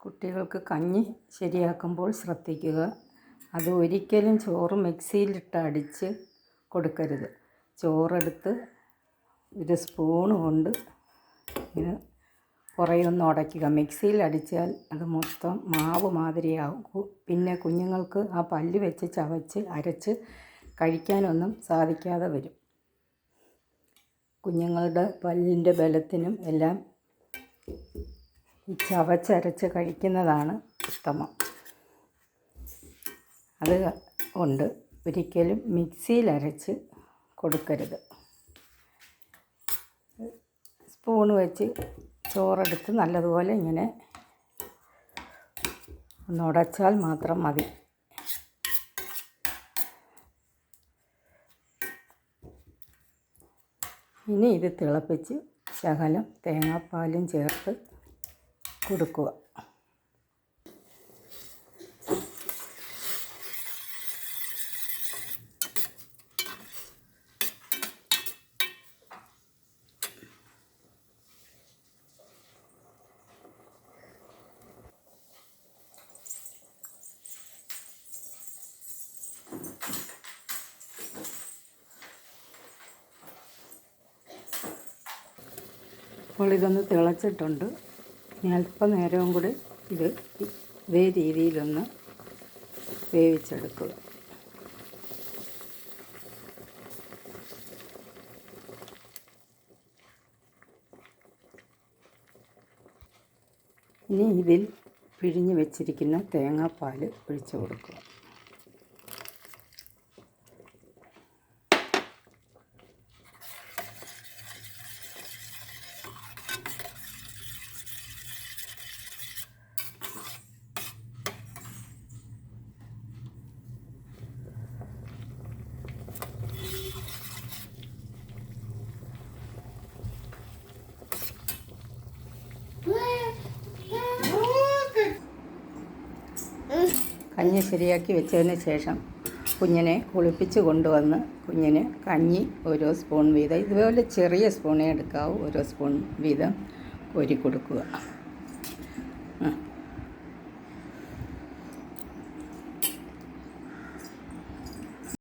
കുട്ടികൾക്ക് കഞ്ഞി ശരിയാക്കുമ്പോൾ ശ്രദ്ധിക്കുക. അത് ഒരിക്കലും ചോറ് മിക്സിയിലിട്ട് അടിച്ച് കൊടുക്കരുത്. ചോറെടുത്ത് ഒരു സ്പൂൺ കൊണ്ട് ഇങ്ങനെ കുറേ ഒന്ന് ഉടയ്ക്കുക. മിക്സിയിൽ അടിച്ചാൽ അത് മൊത്തം മാവ് മാതിരിയാകും പിന്നെ കുഞ്ഞുങ്ങൾക്ക് ആ പല്ല് വെച്ച് ചവച്ച് അരച്ച് കഴിക്കാനൊന്നും സാധിക്കാതെ വരും. കുഞ്ഞുങ്ങളുടെ പല്ലിന്റെ ബലത്തിനും എല്ലാം ചവച്ചരച്ച് കഴിക്കുന്നതാണ് ഉത്തമം. അത് കൊണ്ട് ഒരിക്കലും മിക്സിയിലരച്ച് കൊടുക്കരുത്. സ്പൂൺ വെച്ച് ചോറെടുത്ത് നല്ലതുപോലെ ഇങ്ങനെ ഒന്നുടച്ചാൽ മാത്രം മതി. ഇനി ഇത് തിളപ്പിച്ച് ശകലം തേങ്ങാപ്പാലും ചേർത്ത് കൊടുക്കുക. അപ്പോൾ ഇതൊന്ന് തിളച്ചിട്ടുണ്ട്. ഇനി അല്പം നേരവും കൂടി ഇത് ഇതേ രീതിയിലൊന്ന് വേവിച്ചെടുക്കുക ഇനി ഇതിൽ പിഴിഞ്ഞ് വെച്ചിരിക്കുന്ന തേങ്ങാപ്പാൽ ഒഴിച്ചു കൊടുക്കുക കഞ്ഞി ശരിയാക്കി വെച്ചതിന് ശേഷം കുഞ്ഞിനെ കുളിപ്പിച്ച് കൊണ്ടുവന്ന് കുഞ്ഞിന് കഞ്ഞി ഓരോ സ്പൂൺ വീതം ഇതുപോലെ ചെറിയ സ്പൂണേ എടുക്കാവൂ ഓരോ സ്പൂൺ വീതം കോരി കൊടുക്കുക.